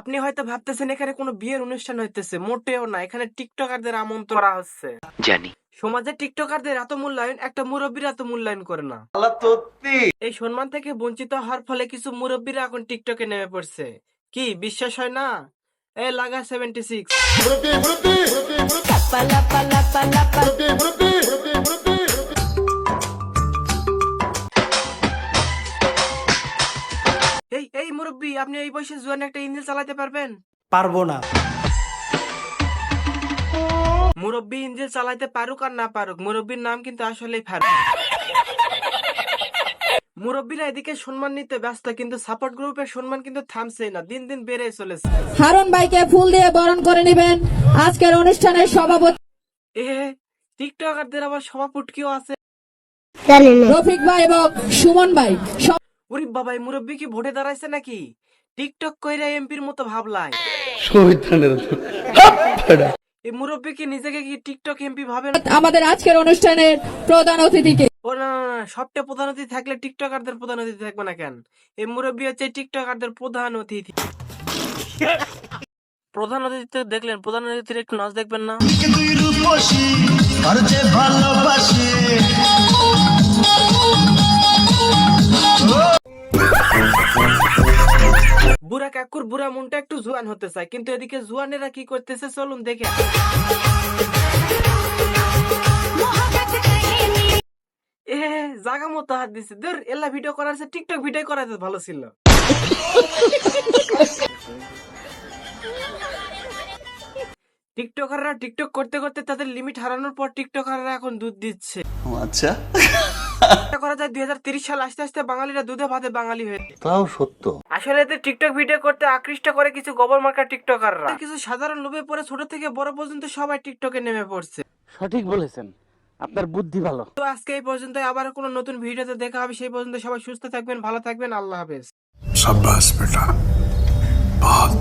আপনি হয়তো ভাবতেছেন এখানে কোনো বিয়ের অনুষ্ঠান হইতেছে। মোটেও না এখানে টিকটকারদের আমন্ত্রণ করা হচ্ছে। জানি। সমাজে টিকটকারদের এত মূল্যায়ন একটা মুরব্বীর এত মূল্যায়ন করে না। এই সম্মান থেকে বঞ্চিত হওয়ার ফলে কিছু মুরব্বীরা এখন টিকটকে নেমে পড়ছে। কি বিশ্বাস হয় না? এ লাগা সেভেন্টি সিক্স মুরব্বী আপনি এই বয়সে জুয়ান একটা ইঞ্জিন চালাতে পারবেন? পারব না। মুরব্বী ইঞ্জিন চালাতে পারুক আর না পারুক মুরব্বীর নাম কিন্তু আসলেই ফারুক। মুরব্বীরা এদিকে সম্মান নিতে ব্যস্ত কিন্তু সাপোর্ট গ্রুপের সম্মান কিন্তু থামছে না দিন দিন বেড়ে চলেছে। হারুন ভাইকে ফুল দিয়ে বরণ করে নেবেন। আজকের অনুষ্ঠানের সভাপতি এ টিকটকারদের আবার সভাপতিও আছে। রফিক ভাই এবং সুমন ভাই। সব- ওরে বাবা এই মুরব্বী কি ভোটে দাঁড়াইছে নাকি? টিকটক কইরা এমপির মতো ভাবলায়। এই মুরব্বী কি নিজেকে কি টিকটক এমপি ভাবে আমাদের আজকের অনুষ্ঠানের প্রধান অতিথিকে। ও না সবটা প্রধান অতিথি থাকলে টিকটকারদের প্রধান অতিথি থাকবে না কেন? এই মুরব্বী হচ্ছে টিকটকারদের প্রধান অতিথি। প্রধান অতিথি দেখলেন প্রধান অতিথির একটু নাচ দেখবেন না? বুড়া কাকুর বুড়া মনটা একটু জুয়ান হতে চায়, কিন্তু এদিকে জুয়ানেরা কি করতেছে চলুন দেখে এ, জাগা মতো হাত দিছে। দূর এলা ভিডিও করার টিকটক ভিডিও করাতে ভালো ছিল। টিকটকাররা টিকটক করতে করতে তাদের লিমিট হারানোর পর টিকটকাররা এখন দুধ দিচ্ছে। আচ্ছা। করা যায় দুই সাল আস্তে আস্তে বাঙালিরা দুধে ভাতে বাঙালি হয়ে তাও সত্য। আসলে টিকটক ভিডিও করতে আকৃষ্ট করে কিছু গোবর মার্কা টিকটকাররা। কিছু সাধারণ লোভে পড়ে ছোট থেকে বড় পর্যন্ত সবাই টিকটকে নেমে পড়ছে। সঠিক বলেছেন। আপনার বুদ্ধি ভালো। তো আজকে এই পর্যন্ত আবার কোনো নতুন ভিডিওতে দেখা হবে সেই পর্যন্ত সবাই সুস্থ থাকবেন ভালো থাকবেন আল্লাহ হাফেজ। সাব্বাস বেটা বহুত